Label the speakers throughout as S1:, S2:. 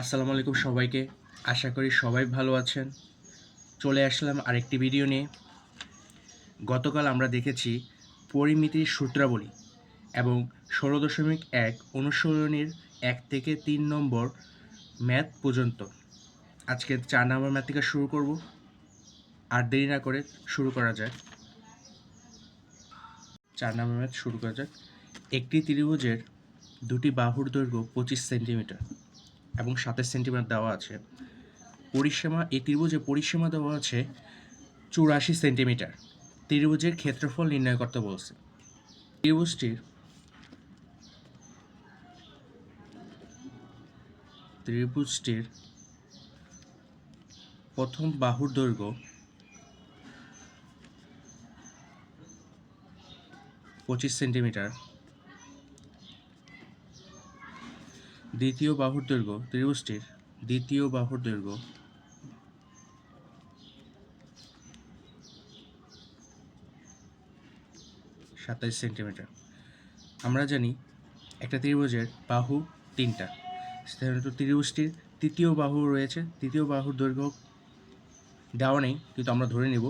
S1: আসসালামু আলাইকুম সবাইকে। আশা করি সবাই ভালো আছেন। চলে আসলাম আরেকটি ভিডিও নিয়ে। গতকাল আমরা দেখেছি পরিমিতির সূত্রাবলী এবং ষোলো দশমিক এক অনুসরণীর এক থেকে তিন নম্বর ম্যাথ পর্যন্ত। আজকে চার নম্বর ম্যাথ থেকে শুরু করব। আর দেরি না করে শুরু করা যাক। চার নম্বর ম্যাথ শুরু করা যাক। একটি ত্রিভুজের দুটি বাহুর দৈর্ঘ্য পঁচিশ সেন্টিমিটার। এবং সাতাশ সেন্টিমিটার দেওয়া আছে। পরিসীমা, এই ত্রিভুজের পরিসীমা দেওয়া আছে চুরাশি সেন্টিমিটার। ত্রিভুজের ক্ষেত্রফল নির্ণয় করতে বলছে। ত্রিভুজটির ত্রিভুজটির প্রথম বাহুর দৈর্ঘ্য পঁচিশ সেন্টিমিটার। দ্বিতীয় বাহুর দৈর্ঘ্য ত্রিভুজটির দ্বিতীয় বাহুর দৈর্ঘ্য। সাতাইশ সেন্টিমিটার। আমরা জানি একটা ত্রিভুজের বাহু তিনটা। সাধারণত ত্রিভুজটির তৃতীয় বাহু রয়েছে, তৃতীয় বাহুর দৈর্ঘ্য দেওয়া নেই, কিন্তু আমরা ধরে নেব।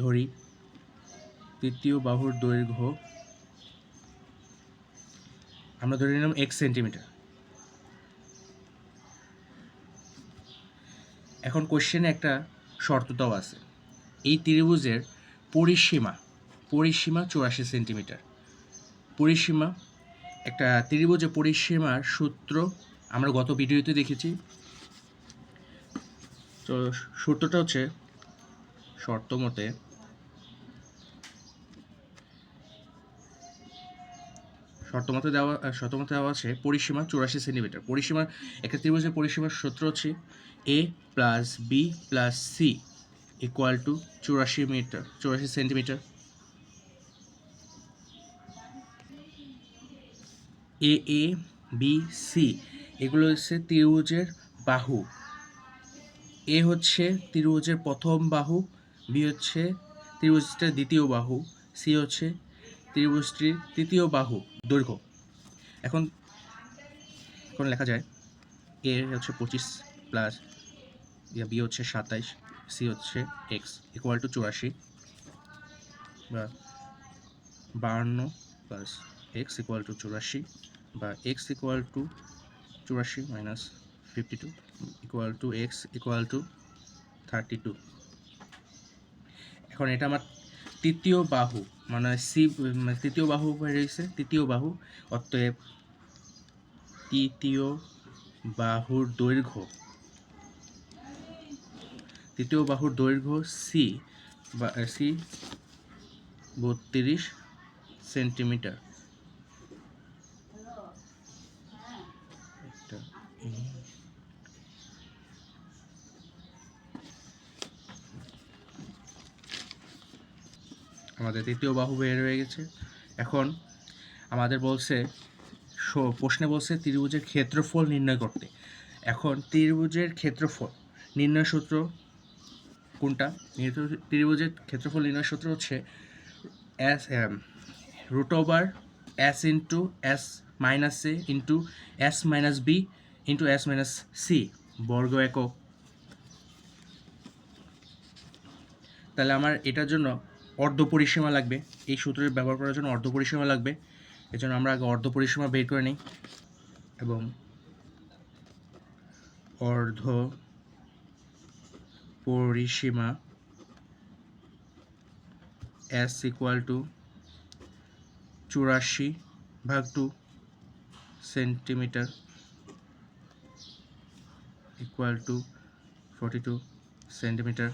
S1: ধরি তৃতীয় বাহুর দৈর্ঘ্য, আমরা ধরে নিলাম এক সেন্টিমিটার। এখন কোশ্চেনে একটা শর্তটাও আছে। এই ত্রিভুজের পরিসীমা পরিসীমা চুরাশি সেন্টিমিটার। পরিসীমা, একটা ত্রিভুজের পরিসীমার সূত্র আমরা গত ভিডিওতে দেখেছি। তো সূত্রটা হচ্ছে শর্ত মতে শর্তমতে দেওয়া শর্তমতে দেওয়া আছে পরিসীমা চুরাশি সেন্টিমিটার। পরিসীমা একটা ত্রিভুজের পরিসীমার সূত্র হচ্ছে A plus B plus C equal to চুরাশি মিটার চুরাশি centimetre A A B C এগুলো হচ্ছে ত্রিভুজের বাহু। এ হচ্ছে ত্রিভুজের প্রথম বাহু বি হচ্ছে ত্রিভুজটির দ্বিতীয় বাহু সি হচ্ছে ত্রিভুজটির তৃতীয় বাহু। দৈর্ঘ্য। এখন এখন লেখা যায় এ হচ্ছে পঁচিশ প্লাস বি হচ্ছে সাতাইশ, সি হচ্ছে এক্স ইকুয়াল টু চুরাশি, বা বাহান্ন প্লাস এক্স ইকুয়াল টু চুরাশি, বা এক্স ইকুয়াল টু চুরাশি minus fifty two equal to X equal to thirty two এখন এটা আমার তৃতীয় বাহু মানে সি মানে তৃতীয় বাহু রয়েছে, তৃতীয় বাহু, অতএব তৃতীয় বাহুর দৈর্ঘ্য তৃতীয় বাহুর দৈর্ঘ্য সি বা সি বত্রিশ সেন্টিমিটার। আমাদের তৃতীয় বাহু বের হয়ে গেছে। এখন আমাদের বলছে প্রশ্নে বলছে ত্রিভুজের ক্ষেত্রফল নির্ণয় করতে। এখন ত্রিভুজের ক্ষেত্রফল নির্ণয় সূত্র কোনটা? নির্ণয়- ত্রিভুজের ক্ষেত্রফল নির্ণয় সূত্র হচ্ছে S root over S into S minus A into S minus B into S minus C বর্গ একক। তাহলে আমার এটার জন্য অর্ধ পরিসীমা লাগবে। এই সূত্রের ব্যবহার করার জন্য অর্ধ পরিসীমা লাগবে। এজন্য আমরা আগে অর্ধ পরিসীমা বের করে নিই। এবং অর্ধ পরিসীমা এস ইকুয়াল টু চুরাশি ভাগ two centimetre equal to forty two centimetre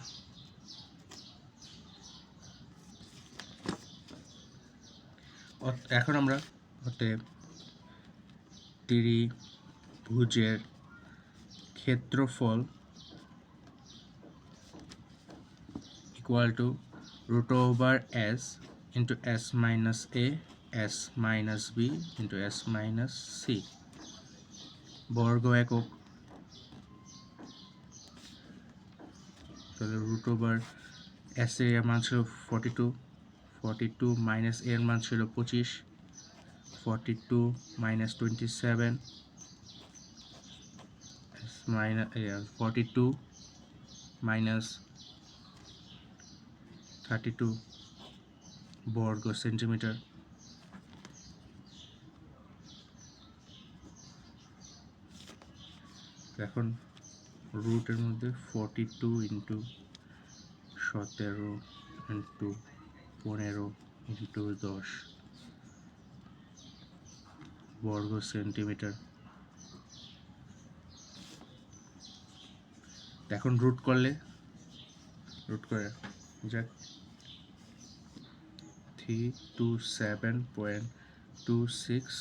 S1: এখন আমরা অতএব ত্রিভুজের ক্ষেত্রফল equal to root over S into S minus A S minus B into S minus C বর্গ একক। তাহলে রুট ওভার এস এর মান ছিল forty two forty two minus এর মান ছিল পঁচিশ forty two minus twenty seven minus forty two minus thirty two বর্গ সেন্টিমিটার। এখন রুটের মধ্যে ফর্টি টু ইন্টু সতেরো ইন্টু পনেরো ইন্টু দশ বর্গ সেন্টিমিটার। এখন রুট করলে রুট করে, যাক। Three two seven point two six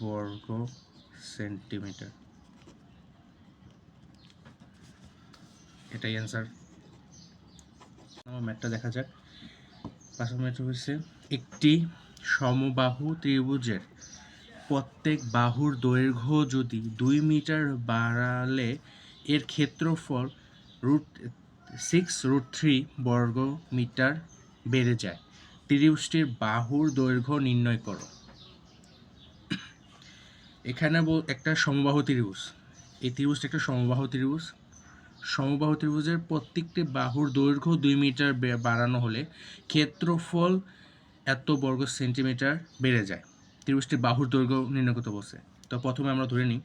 S1: বর্গ সেন্টিমিটার এটাই অ্যান্সার আমার দেখা যাক। পাঁচ ম্যাথ হচ্ছে একটি সমবাহু ত্রিভুজের প্রত্যেক বাহুর দৈর্ঘ্য যদি দুই মিটার বাড়ালে এর ক্ষেত্রফল রুট সিক্স রুট থ্রি বর্গ মিটার বেড়ে যায়। ত্রিভুজটির বাহুর দৈর্ঘ্য নির্ণয় করো। এখানে একটা সমবাহু ত্রিভুজ। এই ত্রিভুজটা একটা সমবাহু ত্রিভুজ। সমবাহু ত্রিভুজের প্রত্যেকটি বাহুর দৈর্ঘ্য দুই মিটার বাড়ানো হলে ক্ষেত্রফল এত বর্গ সেন্টিমিটার বেড়ে যায়। ত্রিভুজটির বাহুর দৈর্ঘ্য নির্ণয় করতে বসে তো প্রথমে আমরা ধরে নিই।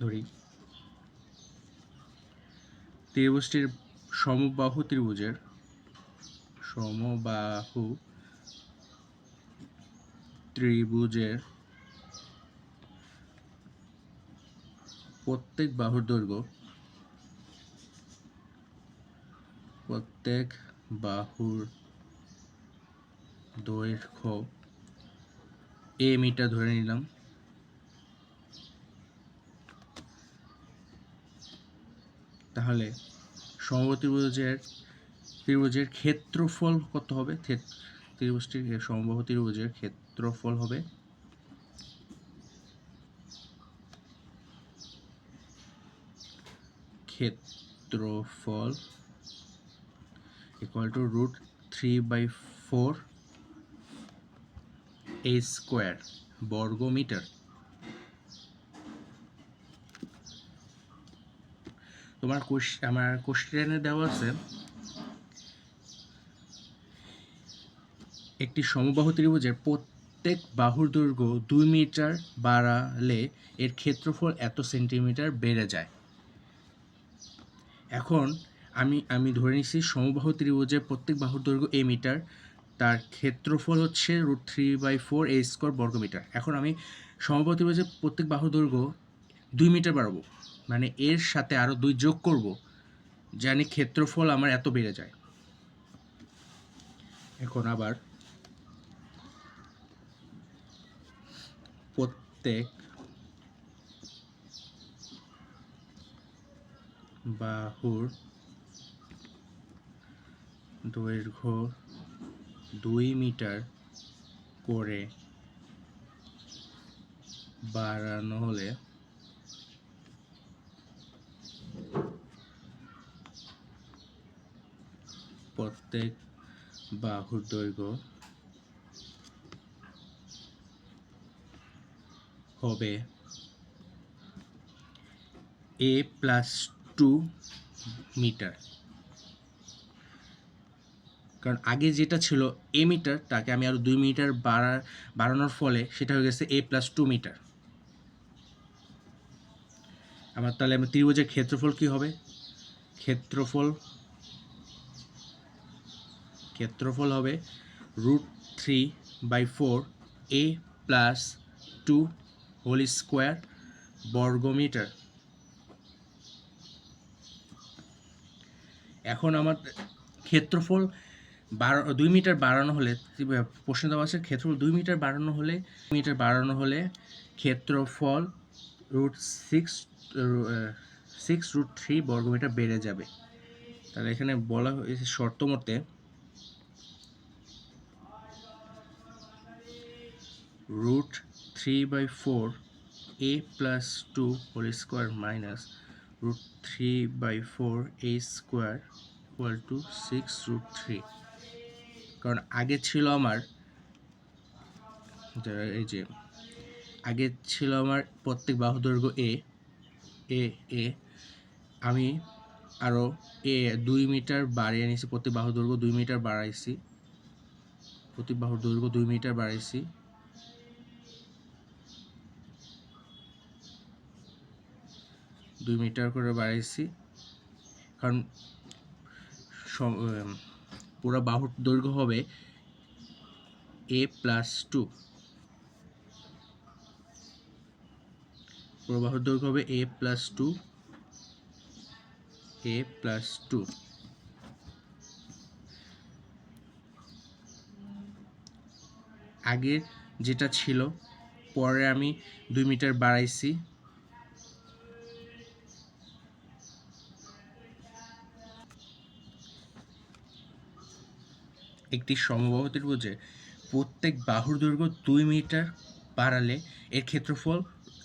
S1: ধরি। ত্রিভুজটির সমবাহু ত্রিভুজের সমবাহু ত্রিভুজের প্রত্যেক বাহুর দৈর্ঘ্য প্রত্যেক বাহুর দৈর্ঘ্য এ মিটার ধরে নিলাম। তাহলে সমবাহু ত্রিভুজের ত্রিভুজের ক্ষেত্রফল কত হবে? ত্রিভুজটির সমবাহু ত্রিভুজের ক্ষেত্রফল হবে ক্ষেত্রফল equal to root three by four a square বর্গ মিটার তোমার কোশ আমার কোশ্চেনে দেওয়া আছে একটি সমবাহু ত্রিভুজের প্রত্যেক বাহুর দৈর্ঘ্য দুই মিটার বাড়ালে এর ক্ষেত্রফল এত সেন্টিমিটার বেড়ে যায়। এখন আমি আমি ধরে নিচ্ছি সমবাহু ত্রিভুজের প্রত্যেক বাহুর দৈর্ঘ্য এ মিটার, তার ক্ষেত্রফল হচ্ছে root three by four a square বর্গমিটার এখন আমি সমবাহু ত্রিভুজের প্রত্যেক বাহুর দৈর্ঘ্য দুই মিটার বাড়াবো মানে এর সাথে আরও দুই যোগ করব, জানি ক্ষেত্রফল আমার এত বেড়ে যায়। এখন আবার প্রত্যেক বাহুর দৈর্ঘ্য দুই মিটার করে বাড়ানো হলে প্রত্যেক বাহুর দৈর্ঘ্য হবে। এ প্লাস টু মিটার কারণ আগে যেটা ছিল এ মিটার তাকে আমি আরও দুই মিটার বাড়া, বাড়ানোর ফলে সেটা হয়ে গেছে এ প্লাস টু মিটার আমার তাহলে আমার ত্রিভুজের ক্ষেত্রফল কি হবে? ক্ষেত্রফল ক্ষেত্রফল হবে root three by four a plus two whole square বর্গমিটার। এখন আমার ক্ষেত্রফল বারো, দুই মিটার বাড়ানো হলে, প্রশ্ন দেওয়া আছে, ক্ষেত্রফল দুই মিটার বাড়ানো হলে মিটার বাড়ানো হলে ক্ষেত্রফল root six six root three বর্গমিটার বেড়ে যাবে। তাহলে এখানে বলা হয়েছে শর্ত মতে root three by four a plus two whole square minus root three by four a square equal to six root three কারণ আগে ছিল আমার এই যে, আগে ছিল আমার প্রত্যেক বাহু দৈর্ঘ্য এ এ এ, আমি আরও এ দুই মিটার বাড়িয়ে নিয়েছি প্রতি বাহু দৈর্ঘ্য দুই মিটার বাড়াইছি প্রতি বাহুর দৈর্ঘ্য দুই মিটার বাড়াইছি দুই মিটার করে বাড়াইছি। কারণ পুরো বাহুর দৈর্ঘ্য হবে এ প্লাস টু পুরো বাহুর দৈর্ঘ্য হবে a plus two a plus two আগে যেটা ছিল, পরে আমি দুই মিটার বাড়াইছি। একটি সমবাহু ত্রিভুজে প্রত্যেক বাহুর দৈর্ঘ্য দুই মিটার বাড়ালে এর ক্ষেত্রফল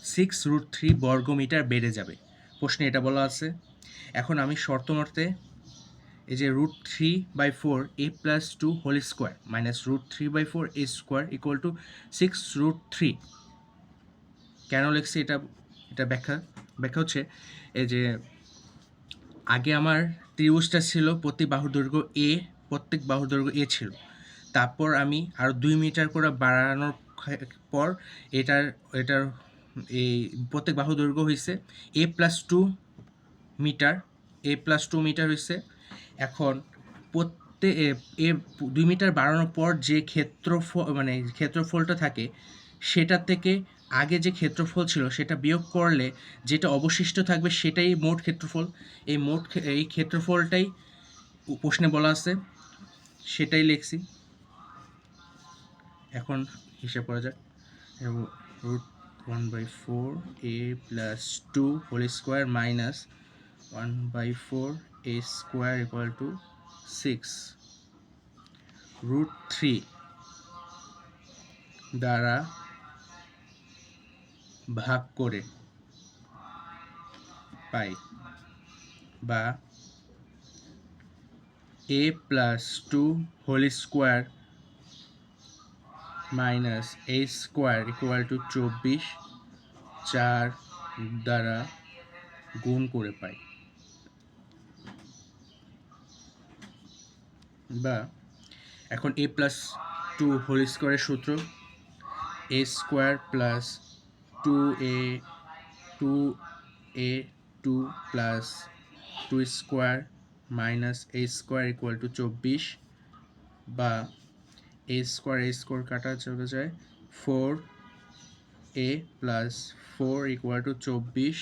S1: সিক্স রুট থ্রি বর্গ মিটার বেড়ে যাবে। প্রশ্নে এটা বলা আছে। এখন আমি শর্ত মতে এই যে root three by four a plus two whole square minus root three by four a square equal to six root three কেন লিখছি এটা? এটা ব্যাখ্যা। ব্যাখ্যা হচ্ছে এই যে আগে আমার ত্রিভুজটা ছিল প্রতি বাহুর দৈর্ঘ্য এ প্রত্যেক বাহুর দৈর্ঘ্য এ ছিল। তারপর আমি আরও দুই মিটার করে বাড়ানোর পর এটার এটার এই প্রত্যেক বাহু দৈর্ঘ্য হয়েছে a plus two metre, a plus two metre হয়েছে এখন প্রত্যেক এ দুই মিটার বাড়ানোর পর যে ক্ষেত্রফল মানে ক্ষেত্রফলটা থাকে, সেটা থেকে আগে যে ক্ষেত্রফল ছিল সেটা বিয়োগ করলে যেটা অবশিষ্ট থাকবে সেটাই মোট ক্ষেত্রফল। এই মোট এই ক্ষেত্রফলটাই প্রশ্নে বলা আছে। সেটাই লিখছি। এখন হিসাব করা যাক। Root one by four a plus two whole square minus one by four a square equal to six root three দ্বারা ভাগ করে পাই বা a plus two whole square minus a square equal to চব্বিশ চার দ্বারা গুণ করে পাই। বা এখন এ প্লাস টু হোল স্কোয়ারের সূত্র। A square plus two a two a two plus two square minus a square equal to চব্বিশ বা এ স্কোয়ার এ স্কোয়ার কাটা চলে যায় four a plus four equal to চব্বিশ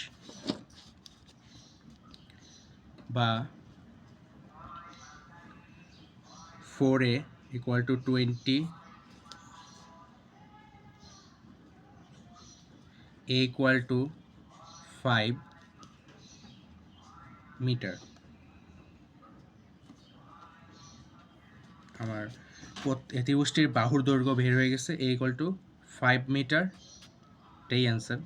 S1: বা four a equal to twenty a equal to five metre আমার ত্রিভুজটির বাহুর দৈর্ঘ্য বের হয়ে গেছে a equal to five metre এটাই অ্যান্সার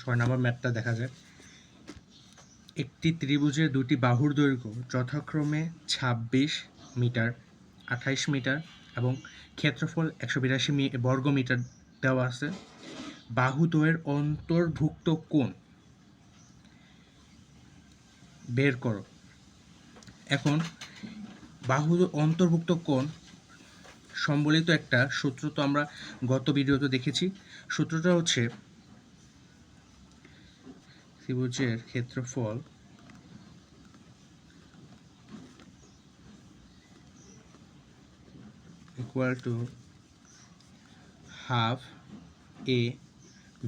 S1: ছয় নম্বর ম্যাপটা দেখা যায় একটি ত্রিভুজের দুটি বাহুর দৈর্ঘ্য যথাক্রমে ছাব্বিশ মিটার, আঠাইশ মিটার এবং ক্ষেত্রফল একশো বিরাশি বর্গ মিটার দেওয়া আছে। বাহুদ্বয়ের অন্তর্ভুক্ত কোণ। বের করো। এখন বাহু অন্তর্ভুক্ত কোণ সম্বলিত একটা সূত্র তো আমরা গত ভিডিওতে দেখেছি। সূত্রটা হচ্ছে ত্রিভুজের ক্ষেত্রফল equal to half a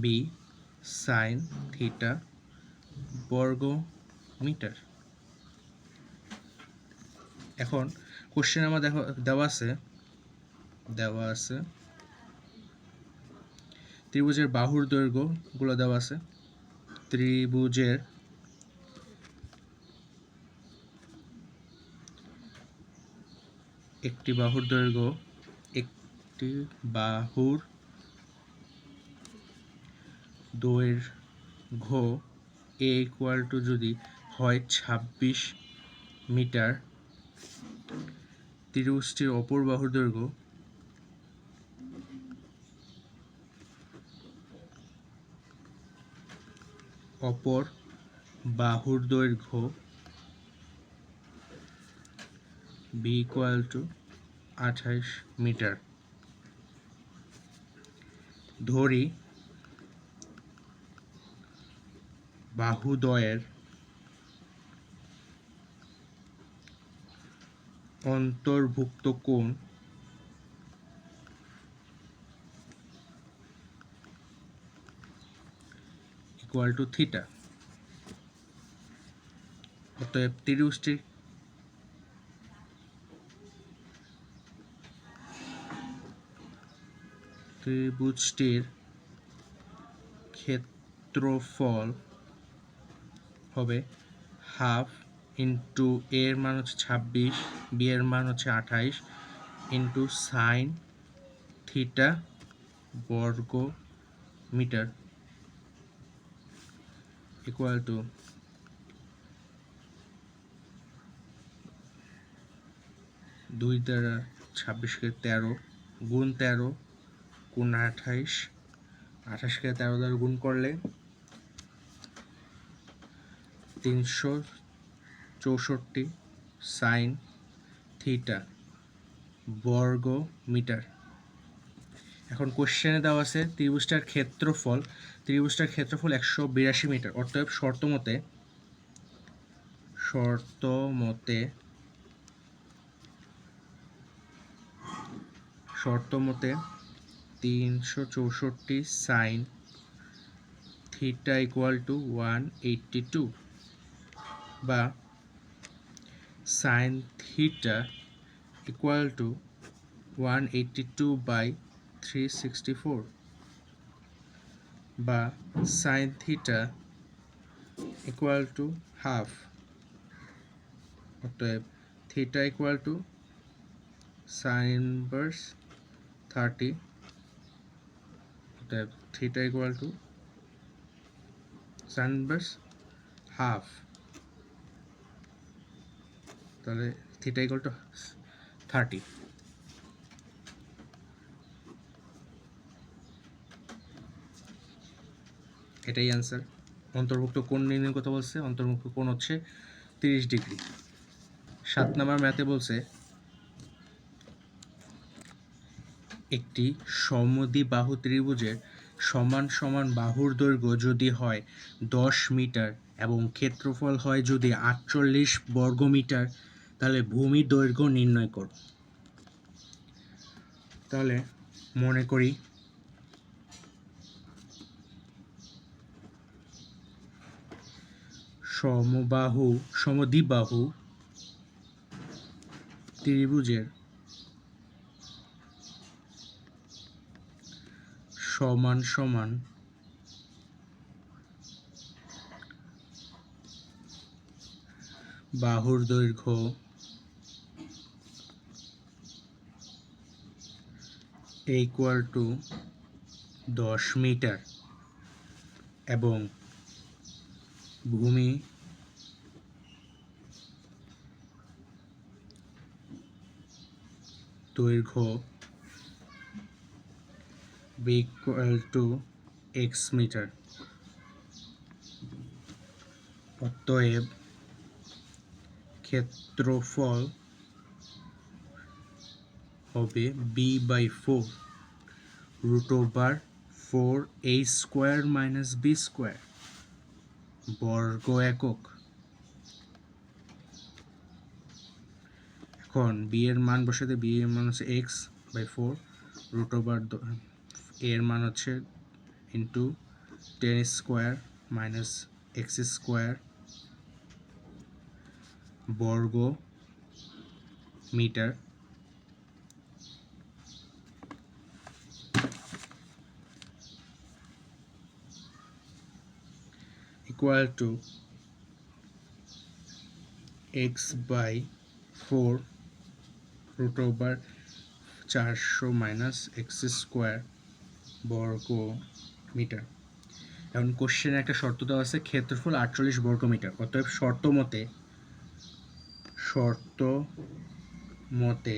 S1: b sine theta বর্গ মিটার এখন কোশ্চেন আমার দেখো, দেওয়া আছে দেওয়া আছে। ত্রিভুজের বাহুর দৈর্ঘ্যগুলো দেওয়া আছে। ত্রিভুজের একটি বাহুর দৈর্ঘ্য, একটি বাহুর দৈর্ঘ্য এ ইকুয়াল টু যদি হয় ছাব্বিশ মিটার, ত্রিভুজটির অপর বাহুর দৈর্ঘ্য অপর বাহুর দৈর্ঘ্য বি ইকুয়াল টু আঠাইশ মিটার। ধরি বাহুদ্বয়ের অন্তর্ভুক্ত কোণ ইকুয়াল টু থিটা অতএব ত্রিভুজটির ত্রিভুজটির ক্ষেত্রফল হবে হাফ ইন্টু এর মান হচ্ছে ছাব্বিশ, বি এর মান হচ্ছে আঠাইশ ইন্টু সাইন থিটা বর্গ মিটার ইকুয়াল টু দুই দ্বারা ছাব্বিশকে তেরো গুণ তেরো, গুণ আঠাইশ আঠাশকে তেরো দ্বারা গুণ করলে তিনশো চৌষট্টি সাইন থিটা বর্গ মিটার এখন কোশ্চেনে দেওয়া আছে, ত্রিভুজটার ক্ষেত্রফল ত্রিভুজটার ক্ষেত্রফল একশো বিরাশি মিটার। অর্থাৎ শর্ত মতে শর্ত মতে শর্ত মতে তিনশো চৌষট্টি sine theta equal to one eighty two বা sine theta equal to one eighty two by three sixty four বা sine theta equal to half অতএব theta equal to sine inverse thirty অতএব theta equal to sine inverse half তাহলে theta equal to thirty এটাই answer অন্তর্ভুক্ত কোণ নির্ণয় কথা বলছে? অন্তর্ভুক্ত কোণ হচ্ছে তিরিশ ডিগ্রি। সাত নাম্বার ম্যাথে বলছে, একটি সমদি বাহু ত্রিভুজের সমান সমান বাহুর দৈর্ঘ্য যদি হয় দশ মিটার এবং ক্ষেত্রফল হয় যদি আটচল্লিশ বর্গ মিটার তাহলে ভূমি দৈর্ঘ্য নির্ণয় করো। তাহলে মনে করি সমবাহু, সমদ্বিবাহু ত্রিভুজের সমান সমান বাহুর দৈর্ঘ্য ইকুয়াল টু দশ মিটার এবং ভূমি দৈর্ঘ্য বি টু এক্স মিটার অতএব ক্ষেত্রফল হবে b by four root over four a square minus b square বর্গ একক। এখন বি এর মান বসাতে বি এর মান হচ্ছে x by four root over এর মান হচ্ছে into ten square minus x square বর্গ metre. Equal to x by 4 root over চারশো মাইনাস এক্স স্কোয়ার বর্গ মিটার এখন কোশ্চেনে একটা শর্ত দেওয়া আছে, ক্ষেত্রফল আটচল্লিশ বর্গ মিটার অতএব শর্ত মতে শর্ত মতে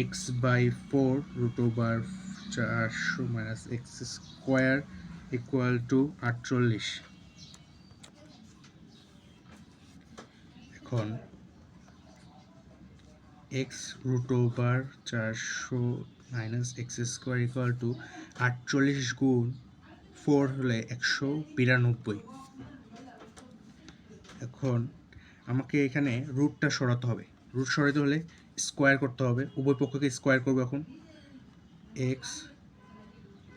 S1: x by four root over চারশো minus x square equal to আটচল্লিশ। এখন এক্স রুট ওভার চারশো minus x square equal to আটচল্লিশ গুণ ফোর হলে একশো বিরানব্বই। এখন আমাকে এখানে রুটটা সরাতে হবে। রুট সরাতে হলে স্কোয়ার করতে হবে। উভয় পক্ষকে স্কোয়ার করব এখন। এক্স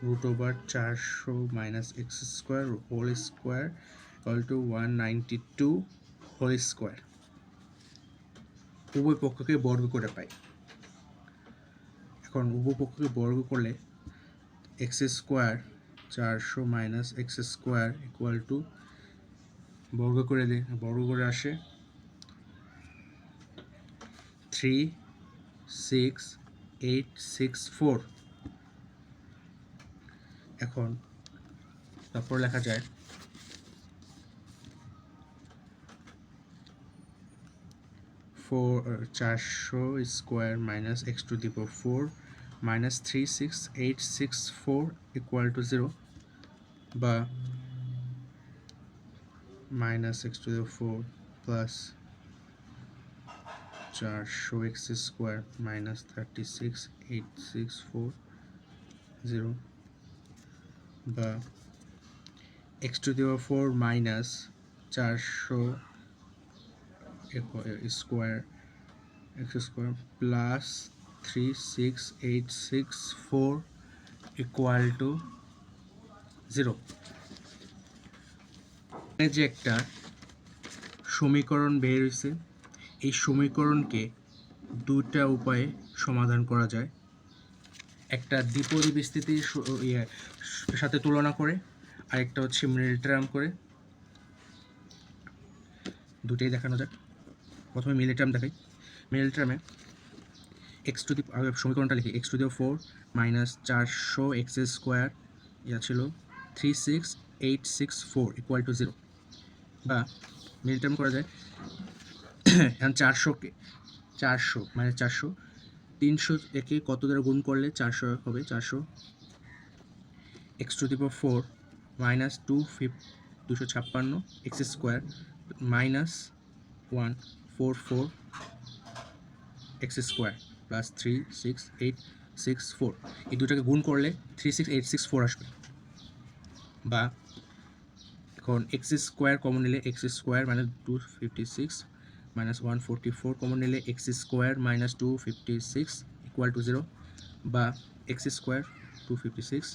S1: রুট ওভার চারশো minus x square whole square equal to one ninety two whole square উভয় পক্ষকে বর্গ করে পাই। এখন উভয় পক্ষকে বর্গ করলে এক্স স্কোয়ার চারশো minus x square equal to বর্গ করে দে, বর্গ করে আসে three six eight six four এখন তারপর লেখা যায় ফোর চারশো স্কোয়ার মাইনাস এক্স টু দিব four minus three six eight six four equal to zero বা minus x to the four plus চারশো x square minus thirty six eight six four zero বা x to the power four minus চারশো square x square plus three six eight six four equal to zero যে একটা সমীকরণ বের হয়েছে, এই সমীকরণকে দুটা উপায়ে সমাধান করা যায়। একটা দ্বিপদী বিস্তৃতির স- ইয়ে সাথে তুলনা করে, আরেকটা হচ্ছে মিডল টার্ম করে। দুটোই দেখানো যাক। প্রথমে মিডল টার্ম দেখাই। মিডল টার্মে এক্স টু দি সমীকরণটা লিখি। X to the four minus চারশো এক্স স্কোয়ার ইয়া ছিল three six eight six four equal to zero বা মিডল টার্ম করা যায়। এখন চারশোকে চারশো মানে চারশো। তিনশো একে কত দ্বারা গুণ করলে চারশো হবে? চারশো x to the power four minus two ফিফ দুশো ছাপ্পান্ন x square minus one four four x square plus three six eight six four. এই দুটাকে গুণ করলে three six eight six four আসবে। বা এখন এক্স স্কোয়ার কমন নিলে x square minus two fifty six minus one forty four common নিলে x square minus two fifty six equal to zero. বা x square two fifty six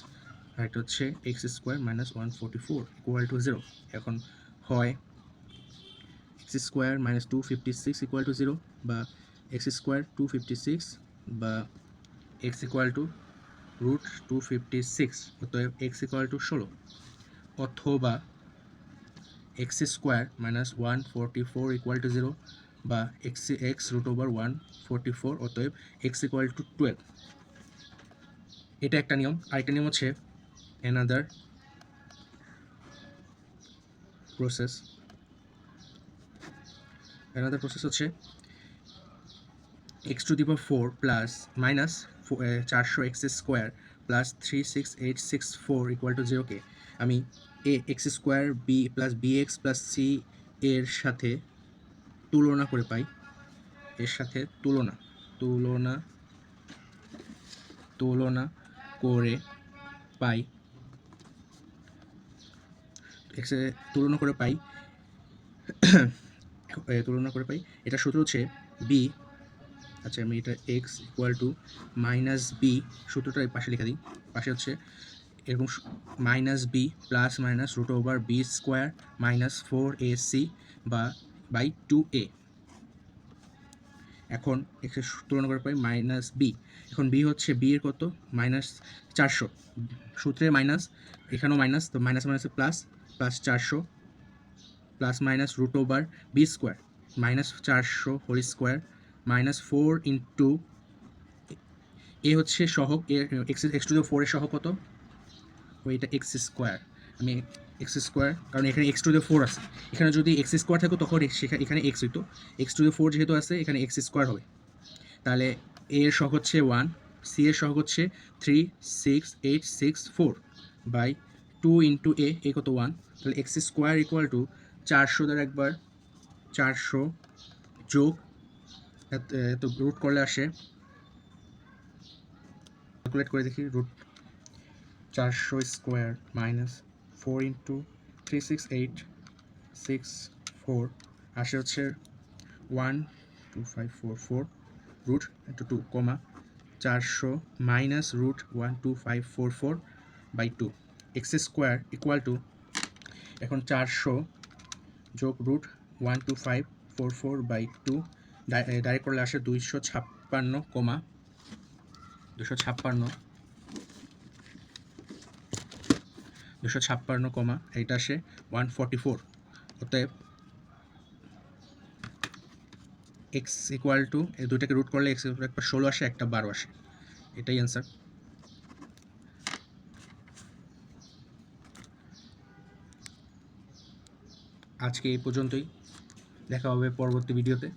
S1: একটা হচ্ছে x square minus one forty four equal to zero এখন হয় x square minus two fifty six equal to zero বা x square two fifty six বা x equal to root two fifty six অতএব x equal to ষোলো। অথবা x square minus one forty four equal to zero বা x x root over one forty four অতএব x equal to twelve এটা একটা নিয়ম। আরেকটা নিয়ম হচ্ছে অ্যানাদার প্রসেস অ্যানাদার প্রসেস হচ্ছে x to the power four plus minus চারশো x square plus three six eight six four equal to জিরোকে আমি a x square b plus b x plus c এর সাথে তুলনা করে পাই। এর সাথে তুলনা তুলনা তুলনা করে পাই। এক্স তুলনা করে পাই। তুলনা করে পাই। এটা সূত্র হচ্ছে বি আচ্ছা আমি এটা x equal to minus b সূত্রটা পাশে লিখে দিই। পাশে হচ্ছে এরকম minus b plus minus root over b square minus four a c বা বাই টু এ এখন একে তুলনা করে পাই মাইনাস বি এখন বি হচ্ছে বি এর কত? মাইনাস চারশো। সূত্রে মাইনাস এখানেও মাইনাস তো মাইনাস মাইনাসে প্লাস প্লাস চারশো plus minus root over b square minus চারশো whole square minus four into a হচ্ছে সহগ এ এক্স এক্স টু ফোরের সহগ কত? ও এটা এক্স স্কোয়ার আমি এক্স স্কোয়ার কারণ এখানে এক্স টু দ্য ফোর আছে। এখানে যদি এক্স স্কোয়ার থাকতো তখন সেখানে এখানে এক্স হইতো। এক্স টু দ্য ফোর যেহেতু আছে, এখানে এক্স স্কোয়ার হবে। তাহলে এ এর সহগ হচ্ছে ওয়ান সি এর সহগ হচ্ছে three six eight six four by two into a কত ওয়ান তাহলে এক্স স্কোয়ার ইকুয়াল টু চারশো দ্বারা একবার চারশো যোগ এত রুট করলে আসে। ক্যালকুলেট করে দেখি রুট চারশো square minus four into three six eight six four আসে হচ্ছে one two five four four root into two কমা চারশো minus root one two five four four by two x square equal to এখন চারশো যোগ root one two five four four by two direct করলে আসে দুইশো ছাপ্পান্ন কমা দুশো ছাপ্পান্ন দুশো ছাপ্পান্ন কমা এইটা আসে ওয়ান ফর্টি ফোর অতএব এক্স ইকুয়াল টু এই দুইটাকে রুট করলে এক্স একটা ষোলো আসে, একটা বারো আসে, এটাই অ্যান্সার আজকে এই পর্যন্তই। দেখা হবে পরবর্তী ভিডিওতে।